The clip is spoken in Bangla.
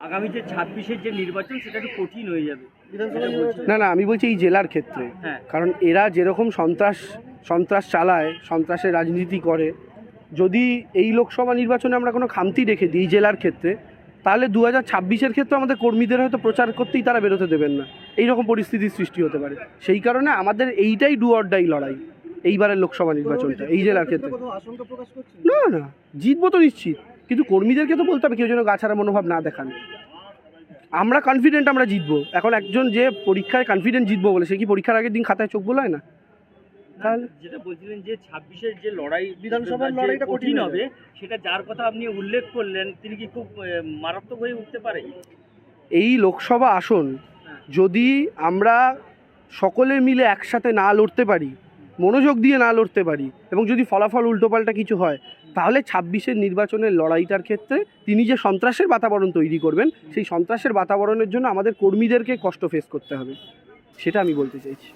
আগামী যে ছাব্বিশের যে নির্বাচন সেটা একটু কঠিন হয়ে যাবে। না না আমি বলছি এই জেলার ক্ষেত্রে। হ্যাঁ। কারণ এরা যেরকম সন্ত্রাস সন্ত্রাস চালায় সন্ত্রাসের রাজনীতি করে যদি এই লোকসভা নির্বাচনে আমরা কোনো খামতি রেখে দিই এই জেলার ক্ষেত্রে তাহলে দু হাজার ছাব্বিশের ক্ষেত্রে আমাদের কর্মীদের হয়তো প্রচার করতেই তারা বেরোতে দেবেন না। এই রকম পরিস্থিতির সৃষ্টি হতে পারে। সেই কারণে আমাদের এইটাই ডু অর ডাই লড়াই এইবারের লোকসভা নির্বাচনটা এই জেলার ক্ষেত্রে। না না জিতবো তো নিশ্চিত। কিন্তু কর্মীদেরকে তো বলতে হবে কেউ যেন গাছারা মনোভাব না দেখান। আমরা কনফিডেন্ট আমরা জিতবো। এখন একজন যে পরীক্ষায় কনফিডেন্ট জিতবো বলে সে কি পরীক্ষার আগের দিন খাতায় চোখ বোলায় না? তাহলে যেটা বলছিলেন যে ছাব্বিশের যে লড়াই বিধানসভার লড়াইটা কঠিন হবে। হবে সেটা যার কথা আপনি উল্লেখ করলেন তিনি কি খুব মারাত্মক হয়ে উঠতে পারে? এই লোকসভা আসন যদি আমরা সকলে মিলে একসাথে না লড়তে পারি মনোযোগ দিয়ে না লড়তে পারি এবং যদি ফলাফল, উল্টোপাল্টা কিছু হয়, তাহলে ছাব্বিশের নির্বাচনের লড়াইটার ক্ষেত্রে তিনি যে সন্ত্রাসের বাতাবরণ তৈরি করবেন, সেই সন্ত্রাসের বাতাবরণের জন্য আমাদের কর্মীদেরকে কষ্ট ফেস করতে হবে। সেটা আমি বলতে চাইছি।